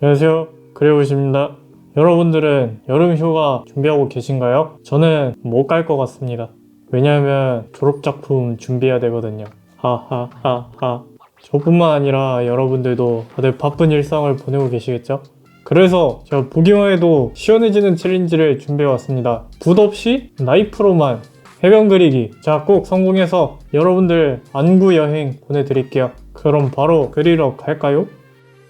안녕하세요. 그래오십니다. 여러분들은 여름 휴가 준비하고 계신가요? 저는 못 갈 것 같습니다. 왜냐하면 졸업작품 준비해야 되거든요. 하하하하. 저뿐만 아니라 여러분들도 다들 바쁜 일상을 보내고 계시겠죠? 그래서 제가 보기만 해도 시원해지는 챌린지를 준비해 왔습니다. 붓 없이 나이프로만 해변 그리기. 자, 꼭 성공해서 여러분들 안구 여행 보내드릴게요. 그럼 바로 그리러 갈까요?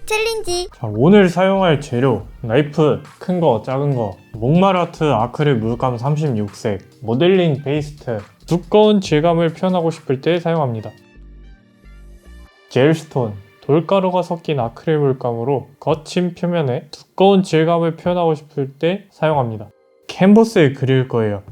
챌린지. 자, 오늘 사용할 재료 나이프 큰 거 작은 거. 목마라트 아크릴 물감 36색. 모델링 베이스트. 두꺼운 질감을 표현하고 싶을 때 사용합니다. 젤스톤. 돌가루가 섞인 아크릴 물감으로 거친 표면에 두꺼운 질감을 표현하고 싶을 때 사용합니다. 캔버스에 그릴 거예요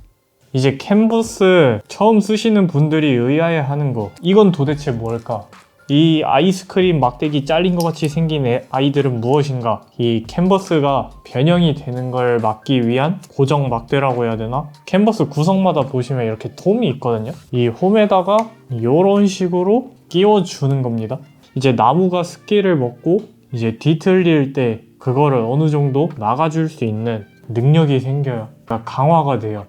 이제 캔버스 처음 쓰시는 분들이 의아해 하는 거 이건 도대체 뭘까 이 아이스크림 막대기 잘린 것 같이 생긴 애- 아이들은 무엇인가? 이 캔버스가 변형이 되는 걸 막기 위한 고정 막대라고 해야 되나? 캔버스 구성마다 보시면 이렇게 홈이 있거든요. 이 홈에다가 이런 식으로 끼워주는 겁니다. 이제 나무가 습기를 먹고 이제 뒤틀릴 때 그거를 어느 정도 막아줄 수 있는 능력이 생겨요. 강화가 돼요.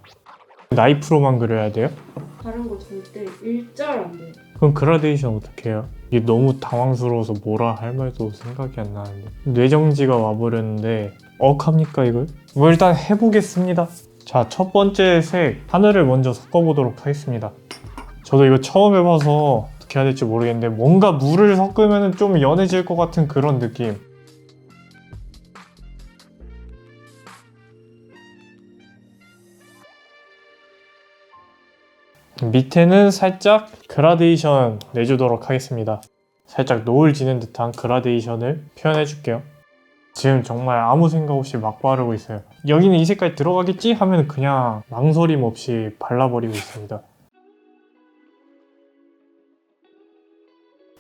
나이프로만 그려야 돼요? 다른 거 절대 일절 안 돼요. 그럼 그라데이션 어떻게 해요? 이게 너무 당황스러워서 뭐라 할 말도 생각이 안 나는데 뇌정지가 와버렸는데 억합니까 이걸? 뭐 일단 해보겠습니다 자 첫 번째 색 하늘을 먼저 섞어보도록 하겠습니다 저도 이거 처음 해봐서 어떻게 해야 될지 모르겠는데 뭔가 물을 섞으면 좀 연해질 것 같은 그런 느낌 밑에는 살짝 그라데이션 내주도록 하겠습니다. 살짝 노을 지는 듯한 그라데이션을 표현해 줄게요. 지금 정말 아무 생각 없이 막 바르고 있어요. 여기는 이 색깔 들어가겠지? 하면 그냥 망설임 없이 발라버리고 있습니다.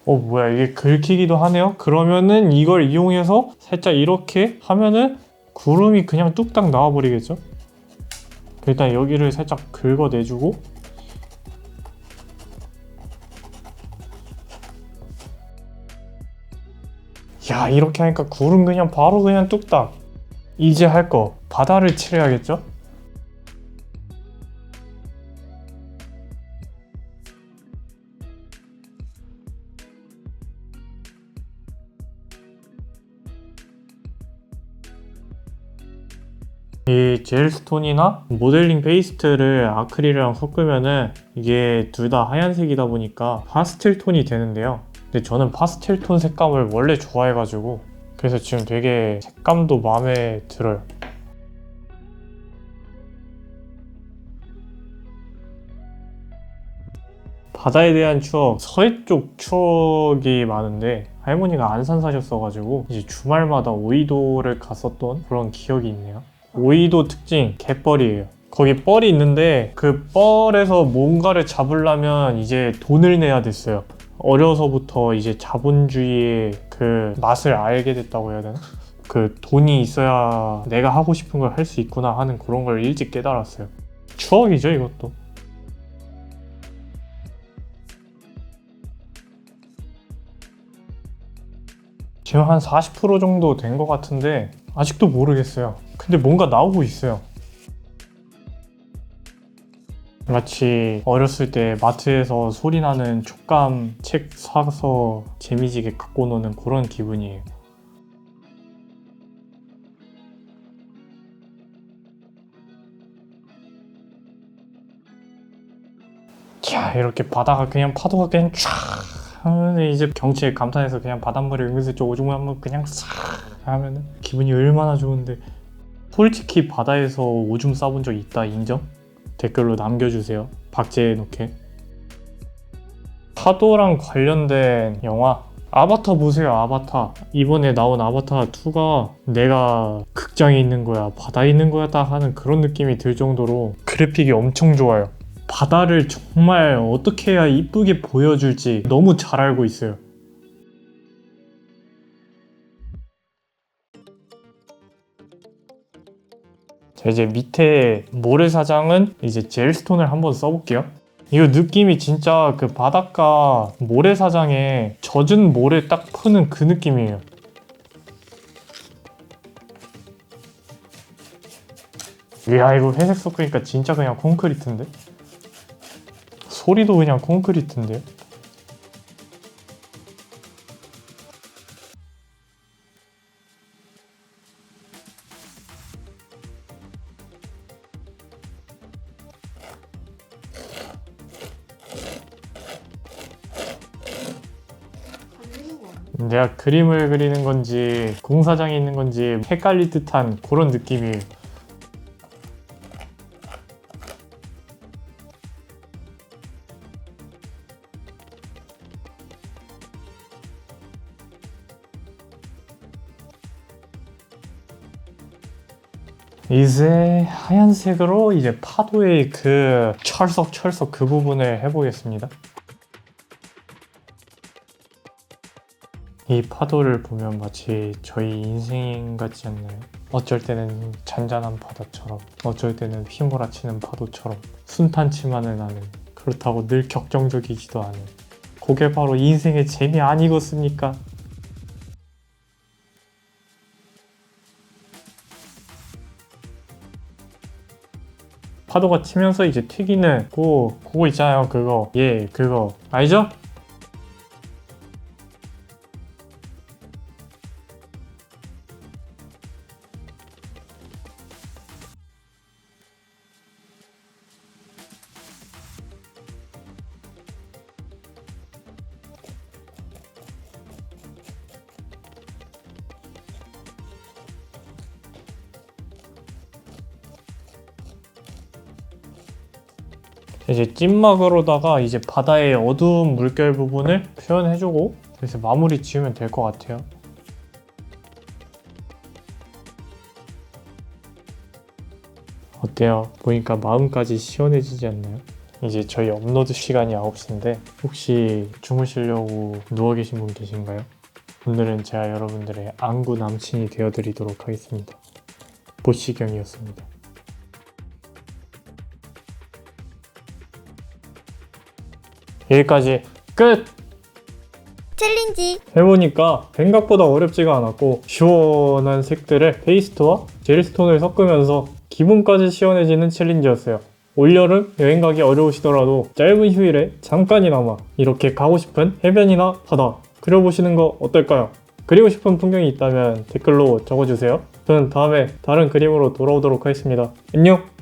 어, 뭐야, 이게 긁히기도 하네요? 그러면은 이걸 이용해서 살짝 이렇게 하면은 구름이 그냥 뚝딱 나와 버리겠죠? 일단 여기를 살짝 긁어내주고 야 이렇게 하니까 구름 그냥 바로 그냥 뚝딱 이제 할 거 바다를 칠해야겠죠? 이 젤스톤이나 모델링 페이스트를 아크릴이랑 섞으면은 이게 둘 다 하얀색이다 보니까 파스텔 톤이 되는데요. 근데 저는 파스텔 톤 색감을 원래 좋아해가지고 그래서 지금 되게 색감도 마음에 들어요. 바다에 대한 추억, 서해 쪽 추억이 많은데 할머니가 안산 사셨어가지고 이제 주말마다 오이도를 갔었던 그런 기억이 있네요. 오이도 특징 갯벌이에요. 거기 뻘이 있는데 그 뻘에서 뭔가를 잡으려면 이제 돈을 내야 됐어요. 어려서부터 이제 자본주의의 그 맛을 알게 됐다고 해야 되나? 그 돈이 있어야 내가 하고 싶은 걸 할 수 있구나 하는 그런 걸 일찍 깨달았어요. 추억이죠, 이것도. 지금 한 40% 정도 된 것 같은데 아직도 모르겠어요. 근데 뭔가 나오고 있어요. 마치 어렸을 때 마트에서 소리 나는 촉감 책 사서 재미지게 갖고 노는 그런 기분이에요. 자 이렇게 바다가 그냥 파도가 그냥 쫙 하면 이제 경치에 감탄해서 그냥 바닷물에 은근슬쩍 오줌을 한번 그냥 싹 하면은 기분이 얼마나 좋은데 솔직히 바다에서 오줌 싸본 적 있다 인정? 댓글로 남겨주세요. 박제해 놓게. 파도랑 관련된 영화 아바타 보세요 아바타 이번에 나온 아바타 2가 내가 극장에 있는 거야 바다에 있는 거야 딱 하는 그런 느낌이 들 정도로 그래픽이 엄청 좋아요 바다를 정말 어떻게 해야 이쁘게 보여줄지 너무 잘 알고 있어요 자 이제 밑에 모래사장은 이제 젤스톤을 한번 써볼게요 이거 느낌이 진짜 그 바닷가 모래사장에 젖은 모래 딱 푸는 그 느낌이에요. 이야 이거 회색 섞으니까 진짜 그냥 콘크리트인데? 소리도 그냥 콘크리트인데요? 내가 그림을 그리는 건지 공사장에 있는 건지 헷갈릴 듯한 그런 느낌이에요. 이제 하얀색으로 이제 파도의 그 철석 철석 그 부분을 해보겠습니다. 이 파도를 보면 마치 저희 인생 같지 않나요? 어쩔 때는 잔잔한 바다처럼, 어쩔 때는 휘몰아치는 파도처럼 순탄치만은 않은 그렇다고 늘 격정적이지도 않은 그게 바로 인생의 재미 아니겠습니까? 파도가 치면서 이제 튀기는 그 그거 있잖아요 그거 예 그거 알죠? 이제 찐막으로다가 이제 바다의 어두운 물결 부분을 표현해주고 그래서 마무리 지으면 될 것 같아요. 어때요? 보니까 마음까지 시원해지지 않나요? 이제 저희 업로드 시간이 9시인데 혹시 주무시려고 누워 계신 분 계신가요? 오늘은 제가 여러분들의 안구 남친이 되어드리도록 하겠습니다. 보시경이었습니다. 여기까지 끝! 챌린지 해보니까 생각보다 어렵지가 않았고 시원한 색들의 페이스트와 젤스톤을 섞으면서 기분까지 시원해지는 챌린지였어요. 올여름 여행 가기 어려우시더라도 짧은 휴일에 잠깐이나마 이렇게 가고 싶은 해변이나 바다 그려보시는 거 어떨까요? 그리고 싶은 풍경이 있다면 댓글로 적어주세요. 저는 다음에 다른 그림으로 돌아오도록 하겠습니다. 안녕!